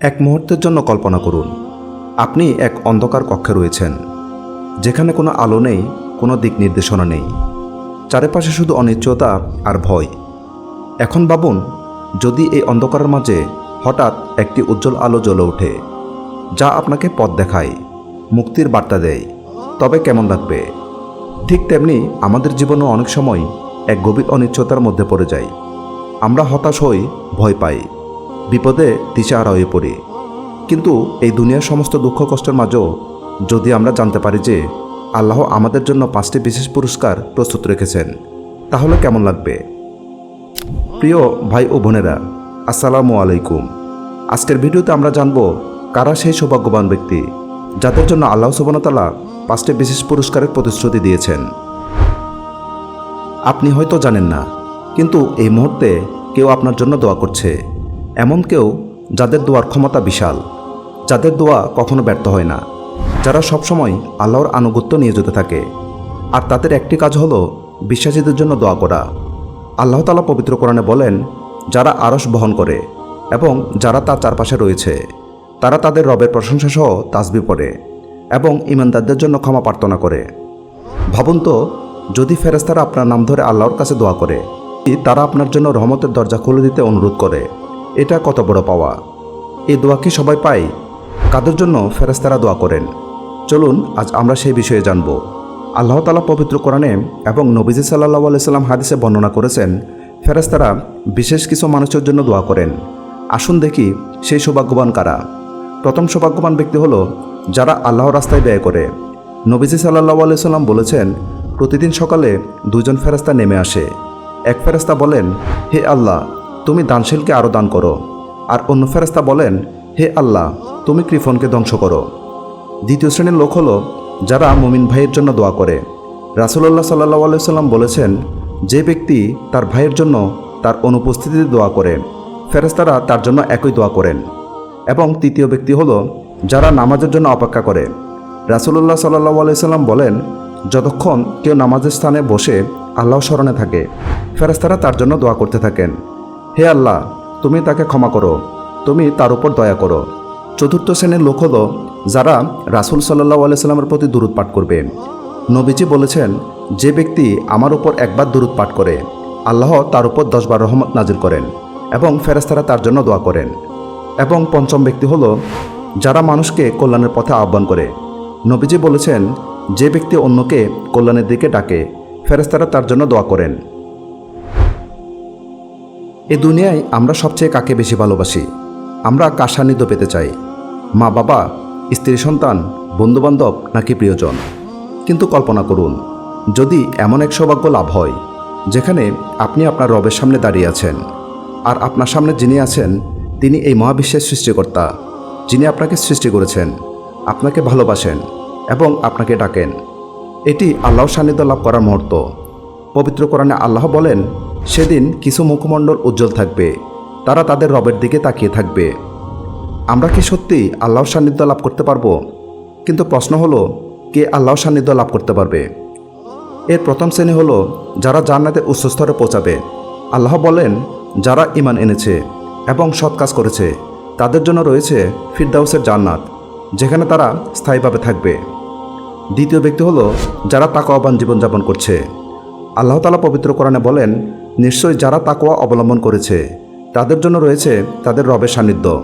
এক মুহূর্তের জন্য কল্পনা করুন। আপনি এক অন্ধকার কক্ষে রয়েছেন, যেখানে কোনো আলো নেই, কোনো দিক নির্দেশনা নেই। চারিপাশে শুধু অনিশ্চয়তা আর ভয়। এখন ভাবুন, যদি এই অন্ধকারের মাঝে হঠাৎ একটি উজ্জ্বল আলো জ্বলে ওঠে, যা আপনাকে পথ দেখায়, মুক্তির বার্তা দেয়, তবে কেমন লাগবে? ঠিক তেমনি আমাদের জীবনে অনেক সময় এক গভীর অনিশ্চয়তার মধ্যে পড়ে যায়। আমরা হতাশ হই, ভয় পাই। বিপদে দিশাহারা হয়ে পড়ি। কিন্তু এই দুনিয়ার সমস্ত দুঃখ কষ্টের মাঝেও যদি আমরা জানতে পারি যে আল্লাহ আমাদের জন্য পাঁচটি বিশেষ পুরস্কার প্রস্তুত রেখেছেন, তাহলে কেমন লাগবে? প্রিয় ভাই ও বোনেরা, আসসালামু আলাইকুম। আজকের ভিডিওতে আমরা জানব কারা সেই সৌভাগ্যবান ব্যক্তি, যাদের জন্য আল্লাহ সুবনতালা পাঁচটি বিশেষ পুরস্কারের প্রতিশ্রুতি দিয়েছেন। আপনি হয়তো জানেন না, কিন্তু এই মুহূর্তে কেউ আপনার জন্য দোয়া করছে। এমন কেউ যাদের দোয়ার ক্ষমতা বিশাল, যাদের দোয়া কখনো ব্যর্থ হয় না, যারা সবসময় আল্লাহর আনুগত্য নিয়ে যেতে থাকে। আর তাদের একটি কাজ হলো বিশ্বাসীদের জন্য দোয়া করা। আল্লাহ তালা পবিত্র কোরআনে বলেন, যারা আরস বহন করে এবং যারা তার চারপাশে রয়েছে, তারা তাদের রবের প্রশংসা সহ তাসবি পড়ে এবং ইমানদারদের জন্য ক্ষমা প্রার্থনা করে। ভাবুন তো, যদি ফেরেস্তারা আপনার নাম ধরে আল্লাহর কাছে দোয়া করে, তারা আপনার জন্য রহমতের দরজা খুলে দিতে অনুরোধ করে। এটা কত বড় পাওয়া? এই দোয়া কি সবাই পায়? কাদের জন্য ফেরেস্তারা দোয়া করেন? চলুন, আজ আমরা সেই বিষয়ে জানব। আল্লাহ তালা পবিত্র কোরআনে এবং নবীজি সাল্লাহ আলাইসাল্লাম হাদিসে বর্ণনা করেছেন ফেরেস্তারা বিশেষ কিছু মানুষের জন্য দোয়া করেন। আসুন দেখি সেই সৌভাগ্যবান কারা? প্রথম সৌভাগ্যবান ব্যক্তি হলো যারা আল্লাহ রাস্তায় ব্যয় করে। নবীজি সাল্লাহ আলাইসাল্লাম বলেছেন, প্রতিদিন সকালে দুজন ফেরেস্তা নেমে আসে। এক ফেরেস্তা বলেন, হে আল্লাহ তুমি দানশীলকে আরও দান করো। আর অন্য ফেরেস্তা বলেন, হে আল্লাহ, তুমি কৃফনকে ধ্বংস করো। দ্বিতীয় শ্রেণির লোক হলো যারা মুমিন ভাইয়ের জন্য দোয়া করে। রাসুল্লাহ সাল্লাহ আলাইসাল্লাম বলেছেন, যে ব্যক্তি তার ভাইয়ের জন্য তার অনুপস্থিতিতে দোয়া করে ফেরেস্তারা তার জন্য একই দোয়া করেন। এবং তৃতীয় ব্যক্তি হলো যারা নামাজের জন্য অপেক্ষা করে। রাসুল্লাহ সাল্লাহ আলাইসাল্লাম বলেন, যতক্ষণ কেউ নামাজের স্থানে বসে আল্লাহ স্মরণে থাকে ফেরেস্তারা তার জন্য দোয়া করতে থাকেন। হে আল্লাহ, তুমি তাকে ক্ষমা করো। তুমি তার উপর দয়া করো। চতুর্থ শ্রেণির লোক হলো যারা রাসুল সাল্লাহ আলাইসাল্লামের প্রতি দূরত পাঠ করবে নবীজি বলেছেন, যে ব্যক্তি আমার উপর একবার দূরত পাঠ করে, আল্লাহ তার উপর দশবার রহমত নাজির করেন এবং ফেরেস্তারা তার জন্য দোয়া করেন। এবং পঞ্চম ব্যক্তি হলো যারা মানুষকে কল্যাণের পথে আহ্বান করে। নবীজি বলেছেন, যে ব্যক্তি অন্যকে কল্যাণের দিকে ডাকে ফেরেস্তারা তার জন্য দোয়া করেন। এ দুনিয়ায় আমরা সবচেয়ে কাকে বেশি ভালোবাসি? আমরা কার সান্নিধ্য পেতে চাই? মা, বাবা, স্ত্রী, সন্তান, বন্ধুবান্ধব নাকি প্রিয়জন? কিন্তু কল্পনা করুন, যদি এমন এক সৌভাগ্য লাভ হয়, যেখানে আপনি আপনার রবের সামনে দাঁড়িয়ে আছেন, আর আপনার সামনে যিনি আছেন, তিনি এই মহাবিশ্বের সৃষ্টিকর্তা, যিনি আপনাকে সৃষ্টি করেছেন, আপনাকে ভালোবাসেন এবং আপনাকে ডাকেন। এটি আল্লাহর সান্নিধ্য লাভ করার মুহূর্ত। পবিত্র কোরআনে আল্লাহ বলেন সেদিন কিছু মুখমণ্ডল উজ্জ্বল থাকবে। তারা তাদের রবের দিকে তাকিয়ে থাকবে। আমরা কি সত্যি আল্লাহর সান্নিধ্য লাভ করতে পারব? কিন্তু প্রশ্ন হলো, কে আল্লাহর সান্নিধ্য লাভ করতে পারবে? এর প্রথম শ্রেণি হলো, যারা জান্নাতের উচ্চস্তরে পৌঁছাবে। আল্লাহ বলেন, যারা ইমান এনেছে এবং সৎ কাজ করেছে, তাদের জন্য রয়েছে ফিরদাউসের জান্নাত, যেখানে তারা স্থায়ীভাবে থাকবে। দ্বিতীয় ব্যক্তি হলো, যারা তাকওয়াবান জীবনযাপন করছে। আল্লাহ তালা পবিত্র কোরআনে বলেন নিশ্চয়ই যারা তাকোয়া অবলম্বন করেছে, তাদের জন্য রয়েছে তাদের রবের সান্নিধ্য।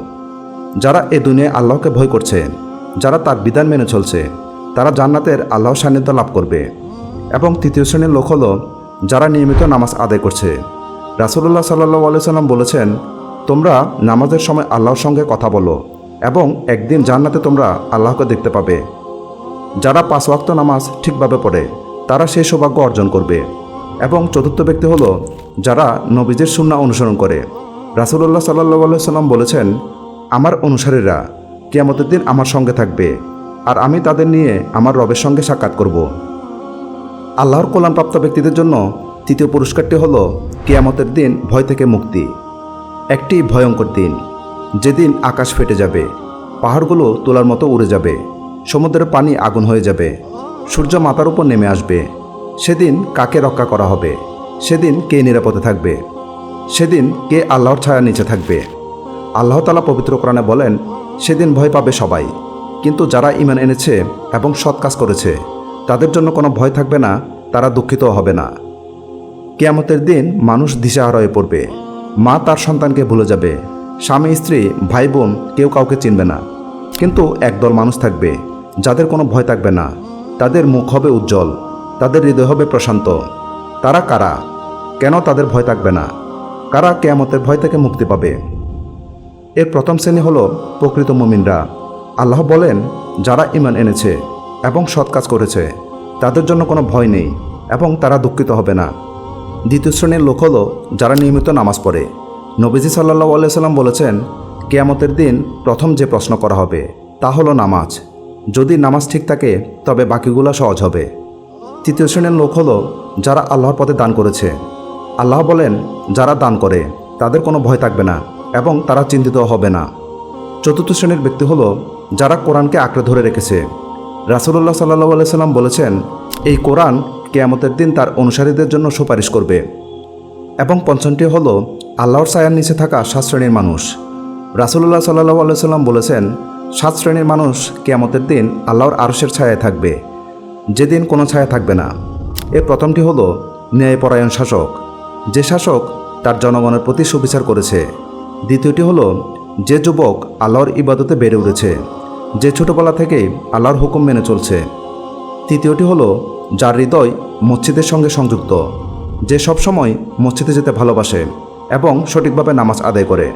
যারা এ দুনিয়ায় আল্লাহকে ভয় করছে, যারা তার বিধান মেনে চলছে, তারা জান্নাতের আল্লাহর সান্নিধ্য লাভ করবে। এবং তৃতীয় শ্রেণির লোক হলো যারা নিয়মিত নামাজ আদায় করছে। রাসুল্লাহ সাল্লাহ আলাইসাল্লাম বলেছেন, তোমরা নামাজের সময় আল্লাহর সঙ্গে কথা বলো এবং একদিন জান্নাতে তোমরা আল্লাহকে দেখতে পাবে। যারা পাঁচ ওয়াক্ত নামাজ ঠিকভাবে পড়ে, তারা সেই সৌভাগ্য অর্জন করবে। এবং চতুর্থ ব্যক্তি হলো যারা নবীজের সুন্না অনুসরণ করে। রাসুল্লাহ সাল্লাহ সাল্লাম বলেছেন, আমার অনুসারীরা কিয়ামতের দিন আমার সঙ্গে থাকবে আর আমি তাদের নিয়ে আমার রবের সঙ্গে সাক্ষাৎ করব। আল্লাহর কল্যাণপ্রাপ্ত ব্যক্তিদের জন্য তৃতীয় পুরস্কারটি হলো কিয়ামতের দিন ভয় থেকে মুক্তি। একটি ভয়ঙ্কর দিন, যেদিন আকাশ ফেটে যাবে, পাহাড়গুলো তোলার মতো উড়ে যাবে, সমুদ্রের পানি আগুন হয়ে যাবে, সূর্য মাথার উপর নেমে আসবে, সেদিন কাকে রক্ষা করা হবে? সেদিন কে নিরাপদে থাকবে? সেদিন কে আল্লাহর ছায়া নিচে থাকবে? আল্লাহ তালা পবিত্র কোরআনে বলেন, সেদিন ভয় পাবে সবাই। কিন্তু যারা ইমান এনেছে এবং সৎ কাজ করেছে, তাদের জন্য কোনো ভয় থাকবে না, তারা দুঃখিত হবে না। কেয়ামতের দিন মানুষ দিশাহারা হয়ে পড়বে। মা তার সন্তানকে ভুলে যাবে। স্বামী, স্ত্রী ভাই বোন কেউ কাউকে চিনবে না। কিন্তু একদল মানুষ থাকবে, যাদের কোনো ভয় থাকবে না। তাদের মুখ হবে উজ্জ্বল, তাদের হৃদয় হবে প্রশান্ত। তারা কারা? কেন তাদের ভয় থাকবে না? কারা কেয়ামতের ভয় থেকে মুক্তি পাবে? এর প্রথম শ্রেণি হল প্রকৃত মুমিনরা। আল্লাহ বলেন, যারা ইমান এনেছে এবং সৎ কাজ করেছে, তাদের জন্য কোনো ভয় নেই এবং তারা দুঃখিত হবে না। দ্বিতীয় শ্রেণির লোক হলো যারা নিয়মিত নামাজ পড়ে। নবীজি সাল্লাহ আলাইসাল্লাম বলেছেন, কেয়ামতের দিন প্রথম যে প্রশ্ন করা হবে, তা হলো নামাজ। যদি নামাজ ঠিক থাকে, তবে বাকিগুলো সহজ হবে। তৃতীয় শ্রেণির লোক হলো যারা আল্লাহর পথে দান করেছে। আল্লাহ বলেন, যারা দান করে, তাদের কোনো ভয় থাকবে না এবং তারা চিন্তিত হবে না। চতুর্থ শ্রেণির ব্যক্তি হলো যারা কোরআনকে আঁকড়ে ধরে রেখেছে। রাসুল্লাহ সাল্লাহ আলাইসাল্লাম বলেছেন, এই কোরআন কেয়ামতের দিন তার অনুসারীদের জন্য সুপারিশ করবে। এবং পঞ্চমটি হলো, আল্লাহর ছায়ার নিচে থাকা সাত শ্রেণির মানুষ। রাসুল্লাহ সাল্লাহ আলাইসাল্লাম বলেছেন, সাত শ্রেণির মানুষ কেয়ামতের দিন আল্লাহর আরশের ছায়ায় থাকবে। যেদিন কোনো ছায়া থাকবে না। এর প্রথমটি হলো ন্যায়পরায়ণ শাসক। যে শাসক তার জনগণের প্রতি সুবিচার করেছে। দ্বিতীয়টি হলো যে যুবক আল্লাহর ইবাদতে বেড়ে উঠেছে। যে ছোটবেলা থেকেই আল্লাহর হুকুম মেনে চলছে। তৃতীয়টি হল যার হৃদয় মসজিদের সঙ্গে সংযুক্ত। যে সবসময় মসজিদে যেতে ভালোবাসে এবং সঠিকভাবে নামাজ আদায় করে।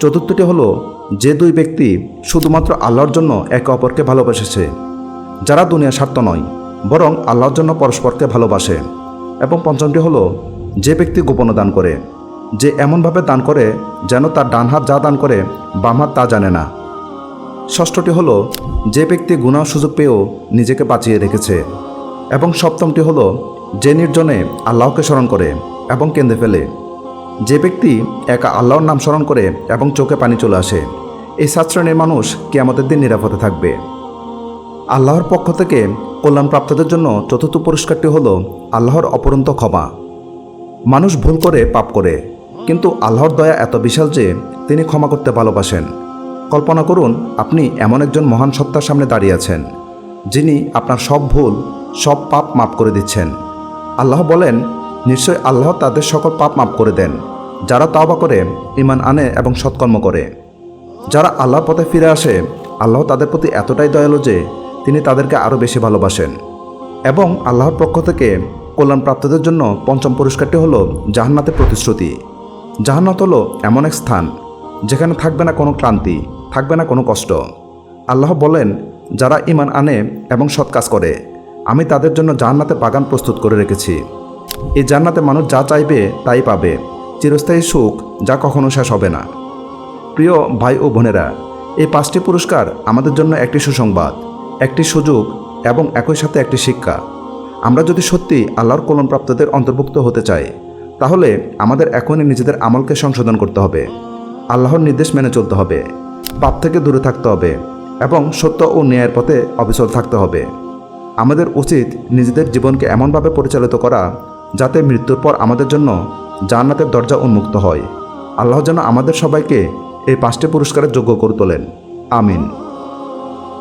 চতুর্থটি হলো যে দুই ব্যক্তি শুধুমাত্র আল্লাহর জন্য একে অপরকে ভালোবাসেছে। যারা দুনিয়া স্বার্থ নয়, বরং আল্লাহর জন্য পরস্পরকে ভালোবাসে। এবং পঞ্চমটি হলো, যে ব্যক্তি গোপন দান করে, যে এমনভাবে দান করে যেন তার ডান হাত যা দান করে, বাম হাত তা জানে না। ষষ্ঠটি হলো, যে ব্যক্তি গুণাহ সুযোগ পেয়েও নিজেকে বাঁচিয়ে রেখেছে। এবং সপ্তমটি হলো, যে নির্জনে আল্লাহকে স্মরণ করে এবং কেঁদে ফেলে। যে ব্যক্তি একা আল্লাহর নাম স্মরণ করে এবং চোখে পানি চলে আসে, এই সাত শ্রেণির মানুষ আমাদের দিন নিরাপদে থাকবে। আল্লাহর পক্ষ থেকে কল্যাণপ্রাপ্তদের জন্য চতুর্থ পুরস্কারটি হলো আল্লাহর অপরন্ত ক্ষমা। মানুষ ভুল করে পাপ করে, কিন্তু আল্লাহর দয়া এত বিশাল যে তিনি ক্ষমা করতে ভালোবাসেন। কল্পনা করুন, আপনি এমন একজন মহান সত্তার সামনে দাঁড়িয়ে আছেন, যিনি আপনার সব ভুল, সব পাপ মাফ করে দিচ্ছেন। আল্লাহ বলেন, নিশ্চয় আল্লাহ তাদের সকল পাপ মাফ করে দেন, যারা তাওবা করে ইমান আনে এবং সৎকর্ম করে। যারা আল্লাহর পথে ফিরে আসে, আল্লাহ তাদের প্রতি এতটাই দয়ালু যে তিনি তাদেরকে আরও বেশি ভালোবাসেন। এবং আল্লাহর পক্ষ থেকে কল্যাণপ্রাপ্তদের জন্য পঞ্চম পুরস্কারটি হলো জাহান্নাতের প্রতিশ্রুতি। জাহান্নাত হলো এমন এক স্থান, যেখানে থাকবে না কোনো ক্লান্তি, থাকবে না কোনো কষ্ট। আল্লাহ বলেন, যারা ইমান আনে এবং সৎ কাজ করে, আমি তাদের জন্য জান্নাতে বাগান প্রস্তুত করে রেখেছি। এই জান্নাতে মানুষ যা চাইবে তাই পাবে, চিরস্থায়ী সুখ যা কখনো শেষ হবে না। প্রিয় ভাই ও বোনেরা, এই পাঁচটি পুরস্কার আমাদের জন্য একটি সুসংবাদ। একটি সুযোগ এবং একই সাথে একটি শিক্ষা। আমরা যদি সত্যি আল্লাহর কলমপ্রাপ্তদের অন্তর্ভুক্ত হতে চাই, তাহলে আমাদের এখনই নিজেদের আমলকে সংশোধন করতে হবে। আল্লাহর নির্দেশ মেনে চলতে হবে, পাপ থেকে দূরে থাকতে হবে এবং সত্য ও ন্যায়ের পথে অবিচল থাকতে হবে। আমাদের উচিত নিজেদের জীবনকে এমনভাবে পরিচালিত করা যাতে মৃত্যুর পর আমাদের জন্য জান্নাতের দরজা উন্মুক্ত হয়। আল্লাহ যেন আমাদের সবাইকে এই পাঁচটি পুরস্কারের যোগ্য করে তোলেন। আমিন।